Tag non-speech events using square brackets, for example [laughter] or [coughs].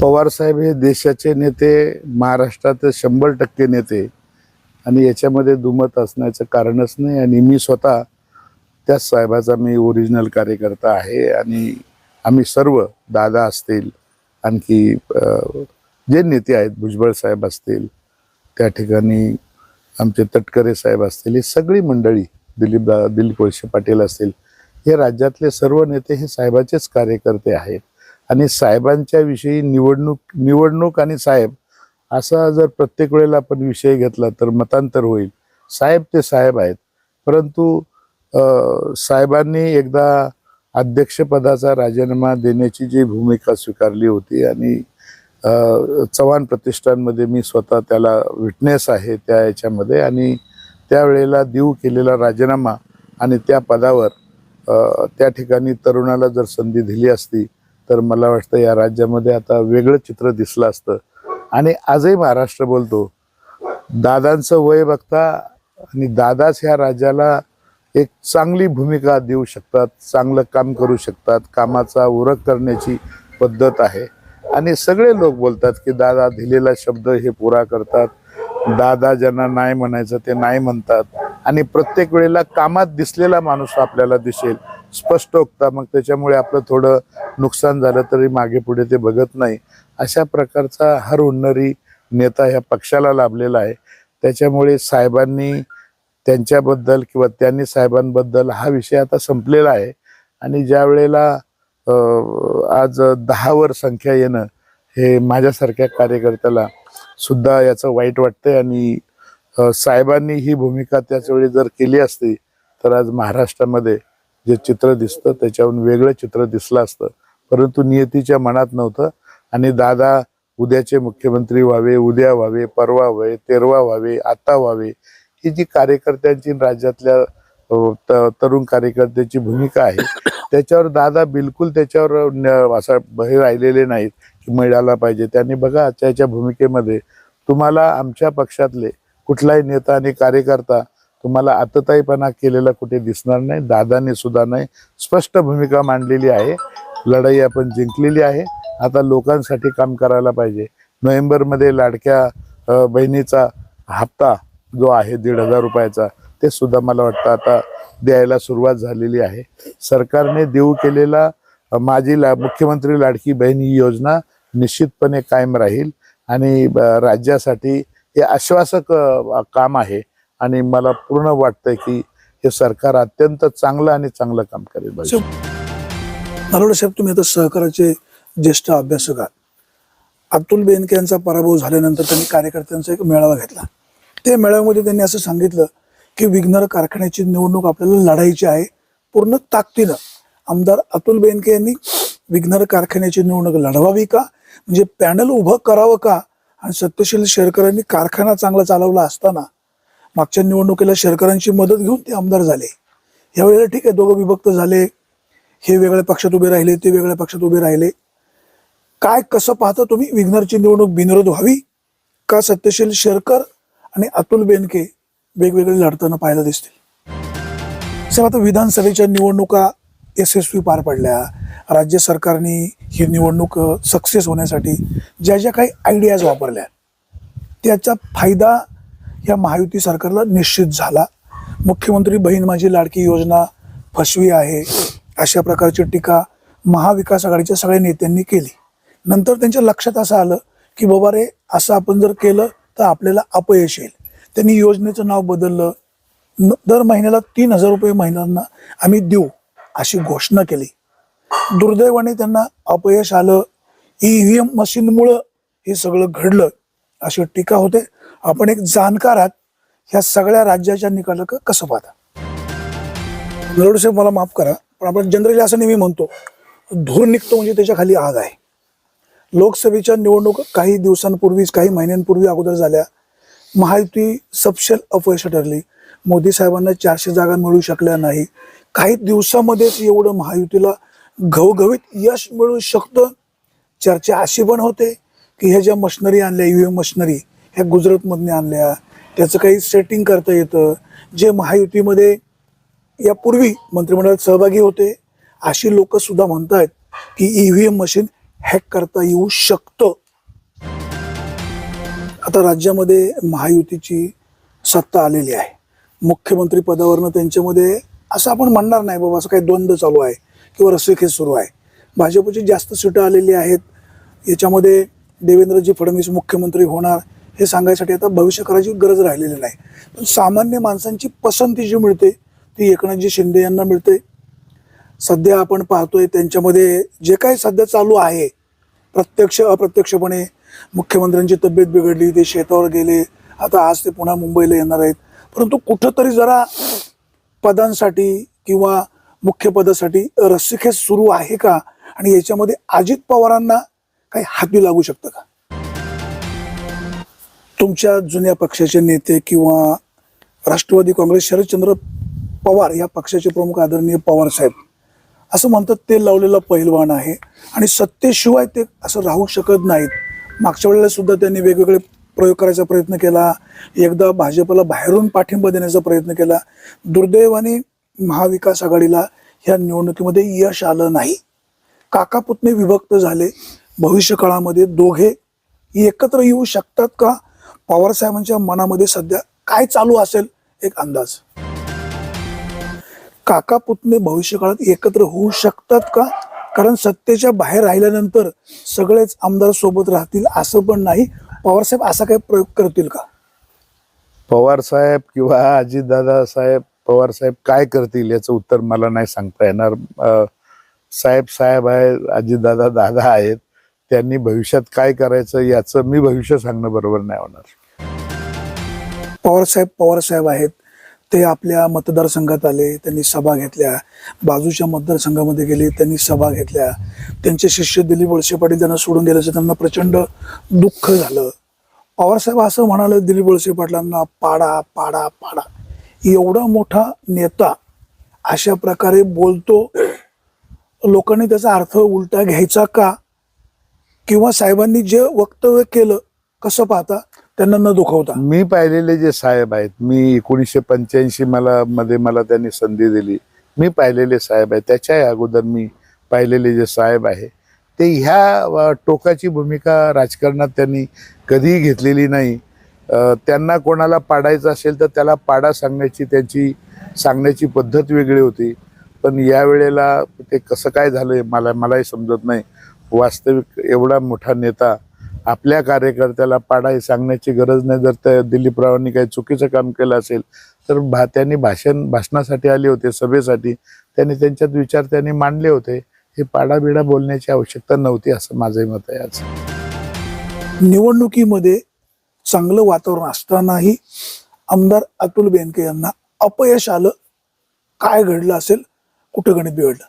पवार साहेब हे देशाचे नेते महाराष्ट्रात शंभर टक्के नेते आणि याच्यामध्ये दुमत असण्याचं कारणच नाही आणि मी स्वतः त्याच साहेबाचा मी ओरिजिनल कार्यकर्ता आहे आणि आम्ही सर्व दादा असतील आणखी जे नेते आहेत भुजबळ साहेब असतील त्या ठिकाणी आमचे तटकरे साहेब असतील ही सगळी मंडळी दिलीप दा दिलीप वळसे पाटील असतील हे राज्यातले सर्व नेते हे साहेबाचेच कार्यकर्ते आहेत. आणि साहेबांच्या विषयी निवडणूक निवडणूक आणि साहेब असा जर प्रत्येक वेळेला आपण विषय घेतला तर मतांतर होईल. साहेब ते साहेब आहेत. परंतु साहेबांनी एकदा अध्यक्षपदाचा राजीनामा देण्याची जी भूमिका स्वीकारली होती आणि चव्हाण प्रतिष्ठानमध्ये मी स्वतः त्याला विटनेस आहे त्या याच्यामध्ये आणि त्यावेळेला देऊ केलेला राजीनामा आणि त्या पदावर त्या ठिकाणी तरुणाला जर संधी दिली असती तर मला वाटतं या राज्यामध्ये आता वेगळं चित्र दिसलं असतं. आणि आजही महाराष्ट्र बोलतो दादांचं वय बघता आणि दादाच ह्या राज्याला एक चांगली भूमिका देऊ शकतात चांगलं काम करू शकतात कामाचा उरक करण्याची पद्धत आहे. आणि सगळे लोक बोलतात की दादा दिलेला शब्द हे पुरा करतात दादा ज्यांना नाही म्हणायचं ते नाही म्हणतात. आणि प्रत्येक वेळेला कामात दिसलेला माणूस आपल्याला दिसेल. स्पष्ट वक्ता मग त्याच्यामुळे आपलं थोडं नुकसान झालं तरी मागे पुढे ते बघत नाही. अशा प्रकारचा हर उन्नरी नेता ह्या पक्षाला लाभलेला आहे. त्याच्यामुळे साहेबांनी त्यांच्याबद्दल किंवा त्यांनी साहेबांबद्दल हा विषय आता संपलेला आहे. आणि ज्या वेळेला आज दहावर संख्या येणं हे माझ्यासारख्या कार्यकर्त्याला सुद्धा याचं वाईट वाटतंय आणि साहेबांनी ही भूमिका त्याच वेळी जर केली असती तर आज महाराष्ट्रामध्ये जे चित्र दिसतं त्याच्याहून वेगळं चित्र दिसलं असतं. परंतु नियतीच्या मनात नव्हतं. आणि दादा उद्याचे मुख्यमंत्री व्हावे उद्या व्हावे परवा व्हावे तेरवा व्हावे आता व्हावे ही जी कार्यकर्त्यांची राज्यातल्या तरुण कार्यकर्त्याची भूमिका आहे [coughs] त्याच्यावर दादा बिलकुल त्याच्यावर असा बहे राहिलेले नाहीत की मिळाला पाहिजे. त्यांनी बघा त्याच्या भूमिकेमध्ये तुम्हाला आमच्या पक्षातले कुठलाही नेता आणि कार्यकर्ता तुम्हाला आतताईपणा केलेला कुठे दिसणार नाही दादाने सुद्धा नाही स्पष्ट भूमिका मांडलेली आहे. लढाई आपण जिंकलेली आहे. आता लोकांसाठी काम करायला पाहिजे. नोव्हेंबरमध्ये लाडक्या बहिणीचा हप्ता जो आहे दीड हजार रुपयाचा ते सुद्धा मला वाटतं आता द्यायला सुरुवात झालेली आहे. सरकारने देऊ केलेला माझी ला मुख्यमंत्री लाडकी बहीण ही योजना निश्चितपणे कायम राहील आणि राज्यासाठी हे आश्वासक काम आहे. आणि मला पूर्ण वाटतंय की हे सरकार अत्यंत चांगलं आणि चांगलं काम करेल भाजी. साहेब तुम्ही आता सहकाराचे ज्येष्ठ अभ्यासक आहात. अतुल बेनके यांचा पराभव झाल्यानंतर त्यांनी कार्यकर्त्यांचा एक मेळावा घेतला. त्या मेळाव्यामध्ये त्यांनी असं सांगितलं की विघ्नर कारखान्याची निवडणूक आपल्याला लढायची आहे पूर्ण ताकदीनं. आमदार अतुल बेनके यांनी विघ्नर कारखान्याची निवडणूक लढवावी का? म्हणजे पॅनल उभं करावं का? आणि सत्यशील शेरकरांनी कारखाना चांगला चालवला असताना मागच्या निवडणुकीला शेरकरांची मदत घेऊन ते आमदार झाले. यावेळेला ठीक आहे दोघं विभक्त झाले. हे वेगळ्या पक्षात उभे राहिले ते वेगळ्या पक्षात उभे राहिले. काय कसं पाहता तुम्ही? विघ्नरची निवडणूक बिनविरोध व्हावी? का सत्यशील शेरकर आणि अतुल बेनके वेगवेगळे लढताना पाहायला दिसतील? सर आता विधानसभेच्या निवडणुका यशस्वी पार पडल्या. राज्य सरकारने ही निवडणूक सक्सेस होण्यासाठी ज्या ज्या काही आयडियाज वापरल्या त्याचा फायदा या महायुती सरकारला निश्चित झाला. मुख्यमंत्री बहीण माझी लाडकी योजना फसवी आहे. अशा प्रकारची टीका महाविकास आघाडीच्या सगळ्या नेत्यांनी केली. नंतर त्यांच्या लक्षात असं आलं की बाबा रे असं आपण जर केलं तर आपल्याला अपयश येईल. त्यांनी योजनेचं नाव बदललं. न- दर महिन्याला तीन हजार रुपये महिलांना आम्ही देऊ अशी घोषणा केली. दुर्दैवाने त्यांना अपयश आलं. ई व्ही एम मशीनमुळं हे सगळं घडलं अशी टीका होते. आपण एक जाणकार आहात ह्या सगळ्या राज्याच्या निकालाकडे कसं पाहता? नरवडे साहेब मला माफ करा पण आपण जनरली असं नेहमी म्हणतो धूर निघतो म्हणजे त्याच्याखाली आग आहे. लोकसभेच्या निवडणूक काही दिवसांपूर्वीच काही महिन्यांपूर्वी अगोदर झाल्या. महायुती सपशेल अपयश ठरली. मोदी साहेबांना चारशे जागा मिळू शकल्या नाही. काही दिवसामध्येच एवढं महायुतीला घवघवीत यश मिळू शकतं. चर्चा अशी पण होते की ह्या ज्या मशनरी आणल्या ईव्हीएम मशनरी ह्या गुजरातमधने आणल्या. त्याचं काही सेटिंग करता येतं. जे महायुतीमध्ये यापूर्वी मंत्रिमंडळात सहभागी होते अशी लोकंसुद्धा म्हणत आहेत की ईव्हीएम मशीन हॅक करता येऊ शकतं. आता राज्यामध्ये महायुतीची सत्ता आलेली आहे. मुख्यमंत्री पदावरनं त्यांच्यामध्ये असं आपण म्हणणार नाही बाबा असं काही द्वंद्व चालू आहे किंवा रस्सीखेच सुरू आहे. भाजपची जास्त सीटं आलेली आहेत. याच्यामध्ये देवेंद्रजी फडणवीस मुख्यमंत्री होणार. हे सांगायसाठी आता भविष्य करायची गरज राहिलेली नाही. पण सामान्य माणसांची पसंती जी मिळते ती एकनाथजी शिंदे यांना मिळते. सध्या आपण पाहतोय त्यांच्यामध्ये जे काही सध्या चालू आहे प्रत्यक्ष अप्रत्यक्षपणे मुख्यमंत्र्यांची तब्येत बिघडली ते शेतावर गेले आता आज ते पुन्हा मुंबईला येणार आहेत. परंतु कुठंतरी जरा पदांसाठी किंवा मुख्य पदासाठी रस्सीखेच सुरू आहे का? आणि याच्यामध्ये अजित पवारांना काही हाती लागू शकतं का? तुमच्या जुन्या पक्षाचे नेते किंवा राष्ट्रवादी काँग्रेस शरदचंद्र पवार या पक्षाचे प्रमुख आदरणीय पवार साहेब असं म्हणतात ते लावलेला पहिलवान आहे. आणि सत्तेशिवाय ते असं राहू शकत नाहीत. मागच्या वेळेला सुद्धा त्यांनी वेगवेगळे प्रयोग करायचा प्रयत्न केला. एकदा भाजपला बाहेरून पाठिंबा देण्याचा प्रयत्न केला. दुर्दैवाने महाविकास आघाडीला ह्या निवडणुकीमध्ये यश आलं नाही. काका पुतणे विभक्त झाले. भविष्य काळामध्ये दोघे एकत्र येऊ शकतात का? पवार साहेबांच्या मनामध्ये सध्या काय चालू असेल एक अंदाज. काका पुतणे भविष्य काळात एकत्र होऊ शकतात का? कारण सत्तेच्या बाहेर राहिल्यानंतर सगळेच आमदार सोबत राहतील असं पण नाही. पवारसाहेब असा काही प्रयोग करतील का? पवार साहेब किंवा अजितदादा साहेब पवार साहेब काय करतील याचं उत्तर मला नाही सांगता येणार. साहेब साहेब आहे अजितदादा दादा आहेत. त्यांनी भविष्यात काय करायचं याचं मी भविष्य सांगणं बरोबर नाही होणार. पवारसाहेब पवारसाहेब आहेत. ते आपल्या मतदारसंघात आले त्यांनी सभा घेतल्या. बाजूच्या मतदारसंघामध्ये गेले त्यांनी सभा घेतल्या. त्यांचे शिष्य दिलीप वळसे पाटील त्यांना सोडून गेल्याचं त्यांना प्रचंड दुःख झालं. पवारसाहेब असं म्हणाले दिलीप वळसे पाटलांना पाडा पाडा पाडा. एवढा मोठा नेता अशा प्रकारे बोलतो लोकांनी त्याचा अर्थ उलटा घ्यायचा का? किंवा साहेबांनी जे वक्तव्य केलं कसं पाहता? त्यांना न दुखवता. मी पाहिलेले जे साहेब आहेत मी एकोणीसशे पंच्याऐंशी मला मध्ये मला त्यांनी संधी दिली. मी पाहिलेले साहेब आहे त्याच्याही अगोदर मी पाहिलेले जे साहेब आहे ते ह्या टोकाची भूमिका राजकारणात त्यांनी कधीही घेतलेली नाही. त्यांना कोणाला पाडायचं असेल तर त्याला पाडा सांगण्याची त्यांची सांगण्याची पद्धत वेगळी होती. पण या वेळेला ते कसं काय झालं मला मलाही समजत नाही. वास्तविक एवढा मोठा नेता आपल्या कार्यकर्त्याला पाडाय सांगण्याची गरज नाही. जर त्या दिलीपरावांनी काही चुकीचं काम केलं असेल तर भा त्यांनी भाषण भाषणासाठी आले होते सभेसाठी. त्यांनी त्यांच्यात विचार त्यांनी मांडले होते. हे पाडाबिडा बोलण्याची आवश्यकता नव्हती असं माझंही मत आहे आज. निवडणुकीमध्ये चांगलं वातावरण असतानाही आमदार अतुल बेनके यांना अपयश आलं. काय घडलं असेल? कुठं गणित बिघडलं?